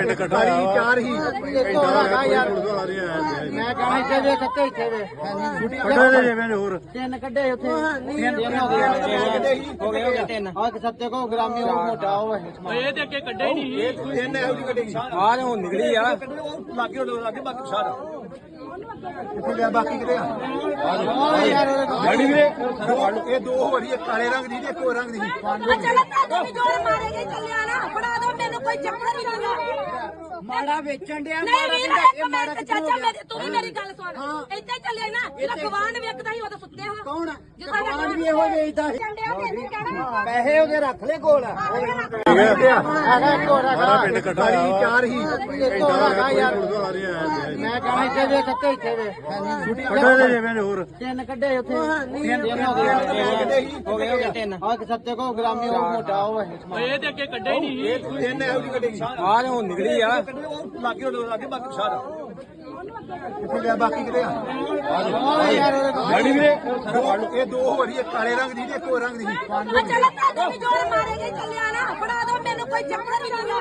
ਪਿੰਡ ਕੱਢਾ। ਸਾਰੀ ਚਾਰ ਹੀ। ਇੱਕ ਹੋਰ ਹੈਗਾ ਯਾਰ। ਗੁਰਦੁਆਰੇ ਆਇਆ ਮੈਂ ਕਹਾਂ ਇੱਥੇ ਵੇ ਕੱਤੇ ਇੱਥੇ ਵੇ। ਕੱਢਾ ਦੇ ਜਿਵੇਂ ਹੋਰ। ਤਿੰਨ ਕੱਢੇ ਉੱਥੇ। ਤਿੰਨ ਹੋ ਗਏ। ਹੋ ਗਏ ਹੋ ਗਏ ਤਿੰਨ। ਆ ਇੱਕ ਸੱਤੇ ਕੋ ਗ੍ਰਾਮੀ ਉਹ ਮੋਟਾ ਉਹ ਹੈ। ਇਹ ਤੇ ਅੱਗੇ ਕੱਢੇ ਨਹੀਂ। ਇਹ ਤਿੰਨ ਇਹੋ ਜਿਹੀ ਕੱਢੀ। ਆ ਤੇ ਹੁਣ ਨਿਕਲੀ ਆ। ਲੱਗੇ ਲੱਗੇ ਬਾਕੀ ਸਾਰਾ। ਕਿੱਥੇ ਗਿਆ ਬਾਕੀ ਕਿਤੇ ਆ। ਗਾੜੀ ਵੀਰੇ ਇਹ ਦੋ ਹੋ ਰਹੀ ਇੱਕ ਕਾਲੇ ਰੰਗ ਦੀ ਤੇ ਇੱਕ ਹੋਰ ਰੰਗ ਦੀ। ਚੱਲ ਤਾਂ ਜੋਰ ਮਾਰੇਗੇ ਚੱਲਿਆ ਨਾ। ਫੜਾ ਦੋ ਮੈਨੂੰ ਕੋਈ ਚੱਕਰ ਨਹੀਂ ਲੰਗਾ ਮਾੜਾ ਵੇਚਣ ਡਿਆ ਨਹੀਂ ਵੀਰ ਇੱਕ ਮਿੰਟ ਚਾਚਾ ਮੇਰੀ ਤੂੰ ਵੀ ਮੇਰੀ ਗੱਲ ਸੁਣ। ਇੱਥੇ ਚੱਲਿਆ ਨਾ ਜਿਹੜਾ ਗਵਾਂਡ ਵੇਖਦਾ ਸੀ ਉਹ ਤਾਂ ਸੁੱਤੇ ਹੋ। ਕੌਣ? ਗਵਾਂਢ ਵੀ ਇਹੋ ਵੇਚਦਾ ਸੀ ਚੰਡਿਆ ਤੈਨੂੰ ਕਹਿਣਾ ਪੈਸੇ ਉਹਦੇ ਰੱਖ ਲੈ ਕੋਲ। ਹੈਗਾ ਇੱਕ ਹੋਰ ਹੈਗਾ। ਪਿੰਡ ਕੱਢਾ ਸਾਰੀ ਚਾਰ ਹੀ। ਇੱਕ ਹੋਰ ਹੈਗਾ ਯਾਰ। ਮੈਂ ਕਹਾਂ ਇੱਥੇ ਵੇ ਕੱਤੇ ਇੱਥੇ ਵੇ। ਕੱਢਾ ਦੇ ਜਿਵੇਂ ਹੋਰ। ਤਿੰਨ ਕੱਢੇ ਉੱਥੇ। ਤਿੰਨ ਹੋ ਗਏ ਹੋ। ਗਏ ਹੋ ਗਏ ਤਿੰਨ। ਆ ਇੱਕ ਸੱਤੇ ਕੋ ਗ੍ਰਾਮੀ ਉਹ ਮੋਟਾ ਉਹ ਹੈ। ਇਹ ਤੇ ਅੱਗੇ ਕੱਢੇ ਨਹੀਂ। ਇਹ ਤਿੰਨ ਇਹੋ ਜਿਹੀ ਕੱਢੀ। ਆ ਤੇ ਹੁਣ ਨਿਕਲੀ ਆ। ਲੱਗੇ ਉਹ ਲੱਗੇ ਬਾਕੀ ਸਾਰਾ। ਕਿੱਥੇ ਗਿਆ ਬਾਕੀ ਕਿਤੇ ਆ? ਗਾੜੀ ਵੀਰੇ? ਇਹ ਦੋ ਹੋ ਰਹੀ ਇੱਕ ਕਾਲੇ ਰੰਗ ਦੀ ਤੇ ਇੱਕ ਹੋਰ ਰੰਗ ਦੀ। ਚੱਲ ਤਾਂ ਵੀ ਜੋਰ ਮਾਰੇਗੇ ਚੱਲਿਆ ਨਾ ਫੜਾ ਦੋ ਮੈਨੂੰ ਕੋਈ ਚੱਕਰ ਨਹੀਂ ਲੰਗਾ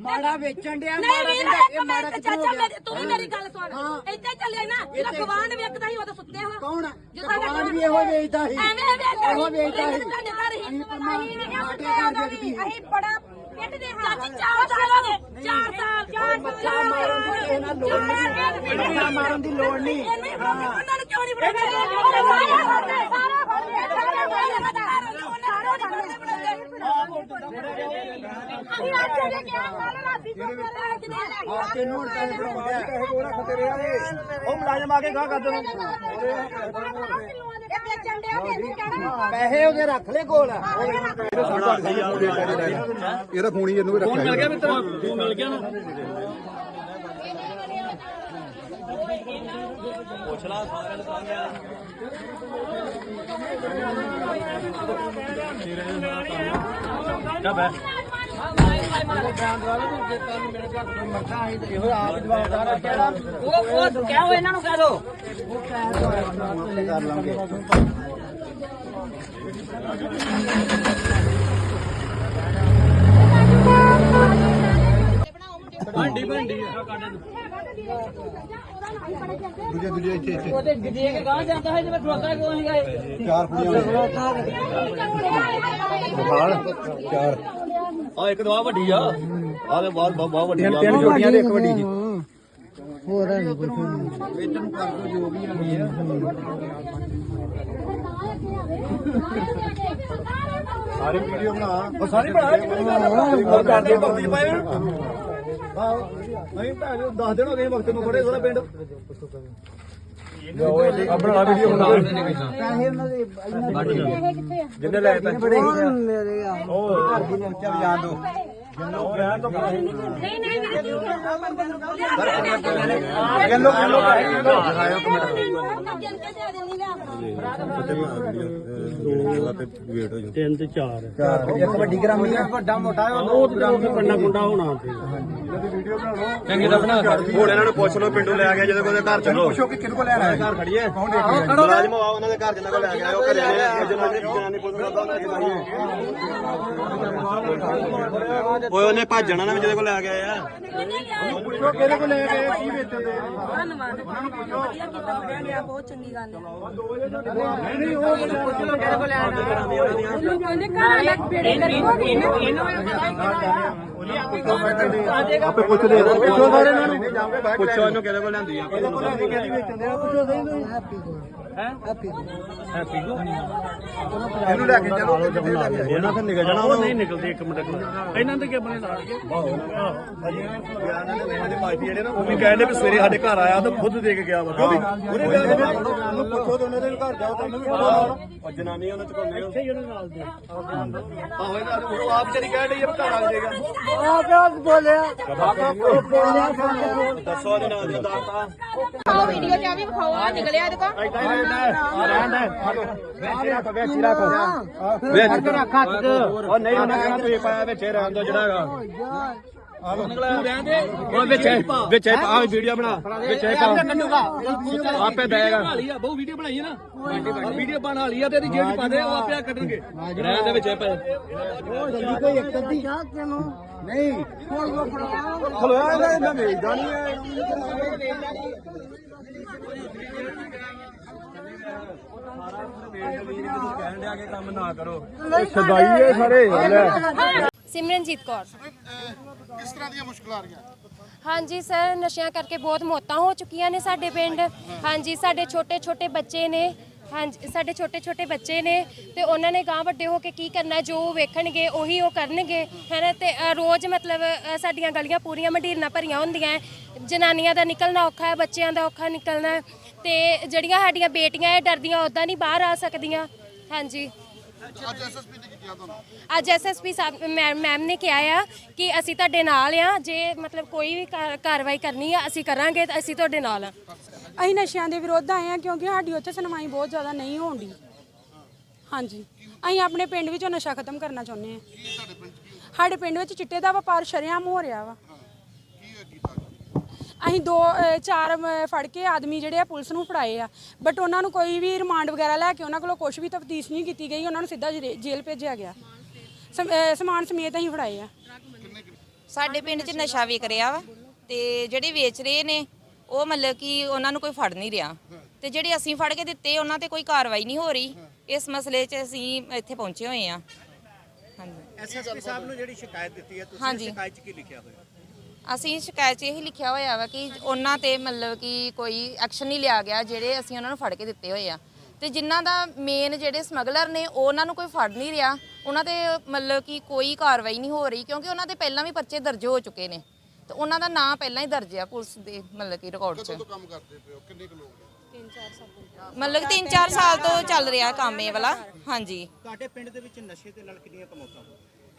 ਮਾੜਾ ਵੇਚਣ ਡਿਆ ਨਹੀਂ ਵੀਰ ਇੱਕ ਮਿੰਟ ਚਾਚਾ ਮੇਰੀ ਤੂੰ ਵੀ ਮੇਰੀ ਗੱਲ ਸੁਣ। ਇੱਥੇ ਚੱਲਿਆ ਨਾ ਜਿਹੜਾ ਗਵਾਂਡ ਵੇਖਦਾ ਸੀ ਉਹ ਤਾਂ ਸੁੱਤੇ ਹੋ ਕੌਣ? ਜਦੋਂ ਗਵਾਂਢ ਵੀ ਇਹੋ ਵੇਚਦਾ ਸੀ। ਐਵੇਂ ਇਹੋ ਵੇਚਦਾ ਸੀ। ਸਾਡੇ ਘਰ ਹੀ। ਅਸੀਂ ਬੜਾ ਪਿੱਟ ਦੇ ਚਾਚੀ ਚਾਰ ਸਾਲ ਹੋ ਗਏ ਚਾਰ ਸਾਲ ਚਾਰ ਸਾਲ ਇਹਨਾਂ ਲੋੜ ਨਹੀਂ ਇਹਨਾਂ ਮਾਰਨ ਦੀ ਲੋੜ ਨਹੀਂ ਉਹਨਾਂ ਨੂੰ ਕਿਉਂ ਨਹੀਂ ਬਣਾਉਂਦੇ ਸਾਰਾ ਅਸੀਂ ਅੱਜ ਜੇ ਕਿਹਾ ਕੱਲ ਰਾਤੀ ਤੋਂ ਲੈ ਕੇ ਦੇ ਤੈਨੂੰ ਪੈਸੇ ਬਣਾਉਂਦੇ ਆ ਉਹ ਮੁਲਾਜ਼ਮ ਆ ਕੇ ਗਾਹ ਕਰ ਦੇਣ ਵੇਚਣ ਡਿਆ ਅਸੀਂ ਕਹਿਣਾ ਪੈਸੇ ਉਹਦੇ ਰੱਖ ਲੈ ਕੋਲ। ਇਹਦਾ ਫੋਨ ਹੀ ਇਹਨੂੰ ਵੀ ਰੱਖਿਆ ਮਿਲ ਗਿਆ ਮਿੱਤਰ ਤੂੰ ਮਿਲ ਗਿਆ ਨਾ। ਆ ਕਿਹੜਾ ਉਹ ਉਹ ਕਹਿਓ ਇਹਨਾਂ ਨੂੰ ਕਹਿ ਦੋ ਕਰ ਲਾਂਗੇ ਭਾਂਡੀ ਭਾਂਡੀ ਆ ਦੂਜੇ ਦੂਜੇ ਇੱਥੇ ਇੱਥੇ ਉਹਦੇ ਦੇ ਕੇ ਗਾਂ ਜਾਂਦਾ ਹੈ ਜਿਵੇਂ ਠੋਕਾ ਕਿਉਂ ਨਹੀਂ ਗਏ ਚਾਰ ਕੁੜੀਆਂ ਬਖਾਲ ਚਾਰ। ਆ ਇੱਕ ਦਵਾ ਵੱਡੀ ਆ। ਆ ਤੇ ਬਹੁਤ ਬਹੁਤ ਵੱਡੀ ਆ। ਤਿੰਨ ਜੋੜੀਆਂ ਦੇ ਇੱਕ ਵੱਡੀ ਜੀ। ਹੋਰ ਨਹੀਂ ਕੁਝ ਨਹੀਂ ਸਾਰੀ ਵੀਡੀਓ ਬਣਾ। ਉਹ ਸਾਰੀ ਬਣਾ ਉਹ ਕਰਦੇ ਵਕਤ ਪਾਏ ਆਹ ਨਹੀਂ ਭੈਣ ਦੱਸ ਦੇਣਾ ਕਿ ਵਕਤ ਨੂੰ ਖੜੇ ਥੋੜਾ ਪਿੰਡ। ਬਣਾ ਵੀਡੀਓ ਬਣਾ ਪੈਸੇ ਉਹਨਾਂ ਦੇ ਇਹ ਕਿੱਥੇ ਆ ਜਿੰਨੇ ਲੈ ਤਾ ਬੜੇ ਮੇਰੇ ਆ ਉਹ ਘਰ ਦੀ ਚੱਲ ਜਾਣ ਦੋ ਨਹੀਂ ਨਹੀਂ ਗੱਲੋ ਗੱਲੋ ਦਿਖਾਇਓ ਕਮੈਂਟ ਜਨ ਕੇ ਦੇ ਦੇਣੀ ਲਿਆ ਦੋ ਤੇ ਵੇਟ ਹੋ ਤਿੰਨ ਤੇ ਚਾਰ ਇੱਕ ਵੱਡੀ ਗ੍ਰਾਮੀ ਆ ਵੱਡਾ ਮੋਟਾ ਉਹ ਤੇ ਕੰਡਾ ਕੁੰਡਾ ਹੋਣਾ ਤੇ ਚੰਗੀ ਦਾ ਬਣਾ ਹੁਣ ਇਹਨਾਂ ਨੂੰ ਪੁੱਛ ਲਓ ਪਿੰਡੋਂ ਲੈ ਗਿਆ ਜਦੋਂ ਕੋਦੇ ਘਰ ਚਲੋ। ਪੁੱਛੋ ਕਿ ਕਿਹਨ ਕੋ ਲੈਣਾ ਹੈ ਘਰ ਖੜੀਏ ਕੌਣ ਦੇਖ ਰਿਹਾ ਮੁਲਾਜ਼ਮ ਆ ਉਹਨਾਂ ਦੇ ਘਰ ਜਿੰਨਾ ਕੋ ਲੈ ਗਿਆ ਉਹ ਘਰੇ ਆਏ ਜਨਾਨੀ ਜਨਾਨੀ ਪੁੱਛ ਉਹਨਾਂ ਦੀ ਓਏ ਉਹਨੇ ਭੱਜਣਾ ਨਾ ਜਦੋਂ ਕੋ ਲੈ ਗਿਆ ਆ ਪੁੱਛੋ ਕਿਹਦੇ ਕੋ ਲੈ ਗਏ ਕੀ ਵੇਚਣ ਦੇ ਧੰਨਵਾਦ। ਵਧੀਆ ਕੀਤਾ ਵਧੀਆ ਬਹੁਤ ਚੰਗੀ ਗੱਲ ਹੈ। ਨਹੀਂ ਨਹੀਂ ਉਹ ਪੁੱਛੋ ਕਿਹਦੇ ਕੋ ਲੈਣ ਉਹਨੂੰ ਕਹਿੰਦੇ ਘਰ ਲੱਗ ਬੇੜੇ ਆਪੇ ਪੁੱਛ ਦੇ ਪੁੱਛੋ ਸਾਰੇ ਇਹਨਾਂ ਨੂੰ ਪੁੱਛੋ ਇਹਨੂੰ ਕਿਹਦੇ ਕੋ ਲੈਂਦੀ ਆ। ਇਹਨੂੰ ਲੈ ਕੇ ਚਲੋ ਲੈ ਕੇ ਇਹਨਾਂ ਫਿਰ ਨਿਕਲ ਜਾਣਾ ਉਹ ਨਹੀਂ ਨਿਕਲਦੇ ਇੱਕ ਮਿੰਟ। ਇਹਨਾਂ ਦੇ ਕੀ ਬਣੇ ਨਾਲ। ਕੇ ਮਾਈਫੀ ਜਿਹੜੇ ਨਾ ਉਹ ਵੀ ਕਹਿੰਦੇ ਵੀ ਸਵੇਰੇ ਸਾਡੇ ਘਰ ਆਇਆ ਤਾਂ ਖੁਦ ਦੇ ਕੇ ਗਿਆ ਵਾ। ਉਹਨੇ ਉਹਨੂੰ ਪੁੱਛੋ ਤੇ ਉਹਨਾਂ ਦੇ ਘਰ ਜਾਓ ਤਾਂ ਉਹਨੂੰ ਵੀ ਪਤਾ ਉਹ ਜਨਾਨੀ ਉਹਨਾਂ ਚ ਕੋਨੇ ਇੱਥੇ ਜਿਹੜੇ ਨਾਲ ਦੇ। ਆਹੋ ਇਹਨਾਂ ਨੂੰ ਉਹ ਆਪ ਚਰੀ ਕਹਿ ਰਹੀ ਹੈ ਘਰ ਆ ਜਾਏਗਾ ਆਪ ਆਪ ਬੋਲਿਆ? ਬੋਲਿਆ? ਦੱਸੋ ਇਹਦੇ ਨਾਲ ਦੀ ਦਾਤਾ ਖਾਓ ਵੀਡੀਓ ਚ ਆ ਵੀ ਵਿਖਾਓ ਆ ਨਿਕਲਿਆ ਇਹਦੇ ਕੋਲ। ਐਦਾਂ ਹੀ ਰਹਿੰਦਾ ਆ ਰਹਿੰਦਾ ਵੇਚੀ ਰੱਖ। ਵੇਚੀ। ਰੱਖ ਵੇਚ ਰੱਖ ਹੱਥ ਚ। ਉਹ ਨਹੀਂ ਉਹਨਾਂ ਕਹਿੰਦਾ ਤੁਸੀਂ ਪਾਇਆ ਵਿੱਚ ਰਹਿਣ ਦੋ ਜਿਹੜਾ ਉਹ ਵਿੱਚ ਵਿੱਚ ਆ ਵੀਡੀਓ ਬਣਾ। ਵਿੱਚ ਆਪੇ ਦੇਗਾ ਲਈ ਆ ਬਹੁਤ ਵੀਡੀਓ ਬਣਾਈ ਹੈ ਨਾ। ਵੀਡੀਓ ਬਣਾ ਲਈ ਆ ਤੇ ਇਹਦੀ ਜੇਬ ਚ ਪਾ ਦੇ ਉਹ ਆਪੇ ਆ ਕੱਢਣਗੇ। ਰਹਿਣ ਦੇ ਵਿੱਚ ਪਏ ਖਲੋਇਆ ਇਹਨਾਂ ਇਹਨਾਂ ਵੇਚਦਾ ਨਹੀਂ। ਹੈ। ਕਹਿਣ ਡਿਆ ਕਿ ਕੰਮ ਨਾ ਕਰੋ ਸਦਾਈ ਹੈ ਸਾਰੇ। ਲੈ। ਸਿਮਰਨਜੀਤ ਕੌਰ। ਕਿਸ ਤਰ੍ਹਾਂ ਦੀਆਂ ਮੁਸ਼ਕਲਾਂ ਆ ਰਹੀਆਂ? ਹਾਂਜੀ ਸਰ ਨਸ਼ਿਆਂ ਕਰਕੇ ਬਹੁਤ ਮੌਤਾਂ ਹੋ ਚੁੱਕੀਆਂ ਨੇ ਸਾਡੇ ਪਿੰਡ। ਹਾਂਜੀ ਸਾਡੇ ਛੋਟੇ ਛੋਟੇ ਬੱਚੇ ਨੇ। ਹਾਂਜੀ ਸਾਡੇ ਛੋਟੇ ਛੋਟੇ ਬੱਚੇ ਨੇ ਤੇ ਉਹਨਾਂ ਨੇ ਗਾਂ ਵੱਡੇ ਹੋ ਕੇ ਕੀ ਕਰਨਾ ਜੋ ਉਹ ਵੇਖਣਗੇ ਉਹੀ ਉਹ ਕਰਨਗੇ ਹੈਨਾ ਤੇ ਅ, ਰੋਜ਼ ਮਤਲਬ ਸਾਡੀਆਂ ਗਲੀਆਂ ਪੂਰੀਆਂ ਮੰਡੀਰਾਂ ਭਰੀਆਂ ਹੁੰਦੀਆਂ ਹੈ। ਜਨਾਨੀਆਂ ਦਾ ਨਿਕਲਣਾ ਔਖਾ ਹੈ ਬੱਚਿਆਂ ਦਾ ਔਖਾ ਨਿਕਲਣਾ ਹੈ। ਤੇ ਜਿਹੜੀਆਂ ਸਾਡੀਆਂ ਬੇਟੀਆਂ ਇਹ ਡਰਦੀਆਂ ਉਦਾਂ ਨਹੀਂ ਬਾਹਰ ਆ ਸਕਦੀਆਂ। ਹਾਂਜੀ। ਅੱਜ ਐਸਐਸਪੀ ਨੇ ਕਿਹਾ ਤੁਹਾਨੂੰ? ਅੱਜ ਐਸਐਸਪੀ ਸਾਹਿਬ ਮੈਮ ਮੈਮ ਨੇ ਕਿਹਾ ਆ ਕਿ ਅਸੀਂ ਤੁਹਾਡੇ ਨਾਲ ਆ ਜੇ ਮਤਲਬ ਕੋਈ ਵੀ ਕਾ- ਕਾਰਵਾਈ ਕਰਨੀ ਆ ਅਸੀਂ ਕਰਾਂਗੇ ਤਾਂ ਅਸੀਂ ਤੁਹਾਡੇ ਨਾਲ ਆ। ਅਸੀਂ ਨਸ਼ਿਆਂ ਦੇ ਵਿਰੁੱਧ ਆਏ ਆ ਕਿਉਂਕਿ ਸਾਡੀ ਉੱਥੇ ਸੁਣਵਾਈ ਬਹੁਤ ਜ਼ਿਆਦਾ ਨਹੀਂ ਹੋਣਦੀ ਹਾਂਜੀ। ਅਸੀਂ ਆਪਣੇ ਪਿੰਡ ਵਿੱਚੋਂ ਨਸ਼ਾ ਖਤਮ ਕਰਨਾ ਚਾਹੁੰਦੇ ਆ। ਸਾਡੇ ਪਿੰਡ ਵਿੱਚ ਚਿੱਟੇ ਦਾ ਵਪਾਰ ਸ਼ਰੇਆਮ ਹੋ ਰਿਹਾ ਵਾ। ਅਸੀਂ ਦੋ ਚਾਰ ਫੜ ਕੇ ਆਦਮੀ ਜਿਹੜੇ ਆ ਪੁਲਿਸ ਨੂੰ ਫੜਾਏ ਆ। ਬਟ ਉਹਨਾਂ ਨੂੰ ਕੋਈ ਵੀ ਰਿਮਾਂਡ ਵਗੈਰਾ ਲੈ ਕੇ ਉਹਨਾਂ ਕੋਲੋਂ ਕੁਝ ਵੀ ਤਫਤੀਸ਼ ਨਹੀਂ ਕੀਤੀ ਗਈ। ਉਹਨਾਂ ਨੂੰ ਸਿੱਧਾ ਜਰੇ- ਜੇਲ੍ਹ ਭੇਜਿਆ ਗਿਆ। ਸਮ- ਸਮਾਨ ਸਮੇਤ ਅਸੀਂ ਫੜਾਏ ਆ। ਸਾਡੇ ਪਿੰਡ 'ਚ ਨਸ਼ਾ ਵਿਕ ਰਿਹਾ ਵਾ ਤੇ ਜਿਹੜੇ ਵੇਚ ਰਹੇ ਨੇ ਉਹ ਮਤਲਬ ਕਿ ਉਹਨਾਂ ਨੂੰ ਕੋਈ ਫੜ ਨਹੀਂ ਰਿਹਾ। ਤੇ ਜਿਹੜੇ ਅਸੀਂ ਫੜ ਕੇ ਦਿੱਤੇ ਉਹਨਾਂ ਤੇ ਕੋਈ ਕਾਰਵਾਈ ਨਹੀਂ ਹੋ ਰਹੀ। ਇਸ ਮਸਲੇ 'ਚ ਅਸੀਂ ਇੱਥੇ ਪਹੁੰਚੇ ਹੋਏ ਆ। ਹਾਂਜੀ। ਐਸਐਸਪੀ ਸਾਹਿਬ ਨੂੰ ਜਿਹੜੀ ਸ਼ਿਕਾਇਤ ਦਿੱਤੀ ਹੈ ਤੁਸੀਂ ਹਾਂਜੀ। ਸ਼ਿਕਾਇਤ 'ਚ ਕੀ ਲਿਖਿਆ ਹੋਇਆ? ਅਸੀਂ ਸ਼ਿਕਾਇਤ 'ਚ ਇਹੀ ਲਿਖਿਆ ਹੋਇਆ ਵਾ ਕਿ ਉਹਨਾਂ ਤੇ ਮਤਲਬ ਕਿ ਕੋਈ ਐਕਸ਼ਨ ਨਹੀਂ ਲਿਆ ਗਿਆ ਜਿਹੜੇ ਅਸੀਂ ਉਹਨਾਂ ਨੂੰ ਫੜ ਕੇ ਦਿੱਤੇ ਹੋਏ ਆ। ਤੇ ਜਿਨ੍ਹਾਂ ਦਾ ਮੇਨ ਜਿਹੜੇ ਸਮਗਲਰ ਨੇ ਉਹ ਉਹਨਾਂ ਨੂੰ ਕੋਈ ਫੜ ਨਹੀਂ ਰਿਹਾ। ਉਹਨਾਂ ਤੇ ਮਤਲਬ ਕਿ ਕੋਈ ਕਾਰਵਾਈ ਨਹੀਂ ਹੋ ਰਹੀ ਕਿਉਂਕਿ ਉਹਨਾਂ ਦੇ ਪਹਿਲਾਂ ਵੀ ਪਰਚੇ ਦਰਜ ਹੋ ਚੁੱਕੇ ਨੇ। ਤੇ ਉਹਨਾਂ ਦਾ ਨਾਂ ਪਹਿਲਾਂ ਹੀ ਦਰਜ ਆ ਪੁਲਿਸ ਦੇ ਮਤਲਬ ਕਿ ਰਿਕਾਰਡ 'ਚ। ਕਦੋਂ ਕੰਮ ਕਰਦੇ ਪਏ ਹੋ? ਕਿੰਨੇ ਕੁ ਲੋਕ ਮਤਲਬ ਕਿ 3-4 ਸਾਲ ਤੋਂ ਚੱਲ ਰਿਹਾ ਕੰਮ ਇਹ ਵਾਲਾ। ਹਾਂਜੀ। ਤੁਹਾਡੇ ਪਿੰਡ ਦੇ ਵਿੱਚ ਨਸ਼ੇ ਦੇ ਨਾਲ ਕਿੰਨੀਆਂ ਕਮੌਤਾਂ ਹੋਈਆਂ?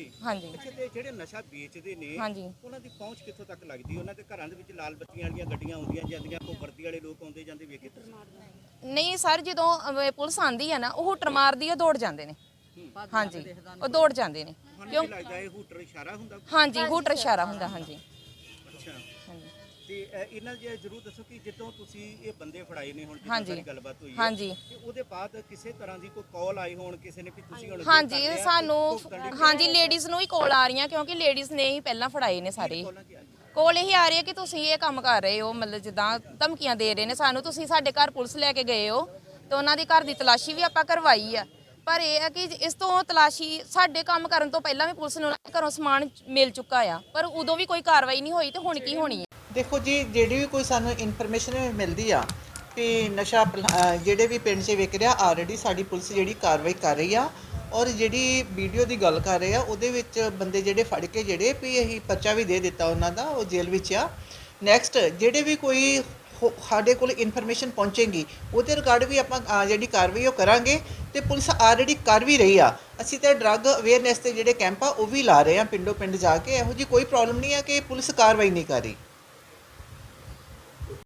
ਜੀ। ਹਾਂਜੀ। ਅੱਛਾ ਤੇ ਜਿਹੜੇ ਨਸ਼ਾ ਵੇਚਦੇ ਨੇ ਹਾਂਜੀ। ਉਹਨਾਂ ਦੀ ਪਹੁੰਚ ਕਿੱਥੋਂ ਤੱਕ ਲੱਗਦੀ? ਉਹਨਾਂ ਦੇ ਘਰਾਂ ਦੇ ਵਿੱਚ ਲਾਲ ਬੱਤੀਆਂ ਵਾਲੀਆਂ ਗੱਡੀਆਂ ਆਉਂਦੀਆਂ ਜਾਂਦੀਆਂ ਕੋਈ ਵਰਦੀ ਵਾਲੇ ਲੋਕ ਆਉਂਦੇ ਜਾਂਦੇ ਵੇਖੇ ਨਹੀਂ ਸਰ ਜਦੋਂ ਅਹ, ਪੁਲਿਸ ਆਂਦੀ ਹੈ ਨਾ ਉਹ ਹੁਟਰ ਮਾਰਦੀ ਉਹ ਦੌੜ ਜਾਂਦੇ ਨੇ। ਹਾਂਜੀ। ਉਹ ਦੌੜ ਜਾਂਦੇ ਨੇ। ਕਿਉਂ ਕੀ ਲੱਗਦਾ ਇਹ ਹੂਟਰ ਇਸ਼ਾਰਾ ਹੁੰਦਾ? ਹਾਂਜੀ ਹੁਟਰ ਇਸ਼ਾਰਾ ਹੁੰਦਾ ਹਾਂਜੀ। ਅੱਛਾ। ਹਾਂਜੀ। ਤੇ ਅ, ਇਹਨਾਂ ਜੇ ਜਰੂਰ ਦੱਸੋ ਕਿ ਜਦੋਂ ਤੁਸੀਂ ਇਹ ਬੰਦੇ ਫੜਾਏ ਨੇ ਹੁਣ ਜਿੱਦਾਂ ਹਾਂਜੀ। ਗੱਲਬਾਤ ਹੋਈ ਹੈ ਹਾਂਜੀ। ਤੇ ਉਹਦੇ ਬਾਅਦ ਕਿਸੇ ਤਰ੍ਹਾਂ ਦੀ ਕੋਈ ਕਾਲ ਆਈ ਹੋਣ ਕਿਸੇ ਨੇ ਵੀ ਤੁਸੀਂ ਹੁਣ ਹਾਂਜੀ ਸਾਨੂੰ ਹਾਂਜੀ ਲੇਡੀਜ਼ ਨੂੰ ਹੀ ਕੋਲ ਆ ਰਹੀਆਂ ਕਿਉਂਕਿ ਲੇਡੀਜ਼ ਨੇ ਹੀ ਪਹਿਲਾਂ ਫੜਾਏ ਨੇ ਸਾਰੇ ਕਾਲਾਂ ਇਹੀ ਆ ਰਹੀ ਹੈ ਕਿ ਤੁਸੀਂ ਇਹ ਕੰਮ ਕਰ ਰਹੇ ਹੋ ਮਤਲਬ ਜਿੱਦਾਂ ਧਮਕੀਆਂ ਦੇ ਰਹੇ ਨੇ ਸਾਨੂੰ ਤੁਸੀਂ ਸਾਡੇ ਘਰ ਪੁਲਿਸ ਲੈ ਕੇ ਗਏ ਹੋ ਤੇ ਉਹਨਾਂ ਦੀ ਘਰ ਦੀ ਤਲਾਸ਼ੀ ਵੀ ਆਪਾਂ ਕਰਵਾਈ ਆ ਪਰ ਇਹ ਹੈ ਕਿ ਇਸ ਤੋਂ ਤਲਾਸ਼ੀ ਸਾਡੇ ਕੰਮ ਕਰਨ ਤੋਂ ਪਹਿਲਾਂ ਵੀ ਪੁਲਿਸ ਨੂੰ ਉਹਨਾਂ ਦੇ ਘਰੋਂ ਸਮਾਨ ਮਿਲ ਚੁੱਕਾ ਆ ਪਰ ਉਦੋਂ ਵੀ ਕੋਈ ਕਾਰਵਾਈ ਨਹੀਂ ਹੋਈ ਤੇ ਹੁਣ ਕੀ ਹੋਣੀ ਹੈ ਦੇਖੋ ਜੀ ਜਿਹੜੀ ਵੀ ਕੋਈ ਸਾਨੂੰ ਇਨਫੋਰਮੇਸ਼ਨ ਮਿਲਦੀ ਆ ਕਿ ਨਸ਼ਾ ਪਲ- ਜਿਹੜੇ ਵੀ ਪਿੰਡ 'ਚ ਵਿਕ ਰਿਹਾ ਆਲਰੇਡੀ ਸਾਡੀ ਪੁਲਿਸ ਜਿਹੜੀ ਕਾਰਵਾਈ ਕਰ ਰਹੀ ਆ ਔਰ ਜਿਹੜੀ ਵੀਡੀਓ ਦੀ ਗੱਲ ਕਰ ਰਹੇ ਆ ਉਹਦੇ ਵਿੱਚ ਬੰਦੇ ਜਿਹੜੇ ਫੜ ਕੇ ਜਿਹੜੇ ਵੀ ਅਸੀਂ ਪਰਚਾ ਵੀ ਦੇ ਦਿੱਤਾ ਉਹਨਾਂ ਦਾ ਉਹ ਜੇਲ੍ਹ ਵਿੱਚ ਆ। ਨੈਕਸਟ ਜਿਹੜੇ ਵੀ ਕੋਈ ਹੋ- ਸਾਡੇ ਕੋਲ ਇਨਫੋਰਮੇਸ਼ਨ ਪਹੁੰਚੇਗੀ ਉਹਦੇ ਰਿਗਾਰਡ ਵੀ ਆਪਾਂ ਅਹ, ਜਿਹੜੀ ਕਾਰਵਾਈ ਉਹ ਕਰਾਂਗੇ ਤੇ ਪੁਲਿਸ ਆਲਰੇਡੀ ਕਰ ਵੀ ਰਹੀ ਆ। ਅਸੀਂ ਤਾਂ ਡਰੱਗ ਅਵੇਅਰਨੈਸ ਤੇ ਜਿਹੜੇ ਕੈਂਪ ਆ ਉਹ ਵੀ ਲਾ ਰਹੇ ਆ ਪਿੰਡੋ ਪਿੰਡ ਜਾ ਕੇ। ਇਹੋ ਜੀ ਕੋਈ ਪ੍ਰੋਬਲਮ ਨਹੀਂ ਆ ਕਿ ਪੁਲਿਸ ਕਾਰਵਾਈ ਨਹੀਂ ਕਰ ਰਹੀ।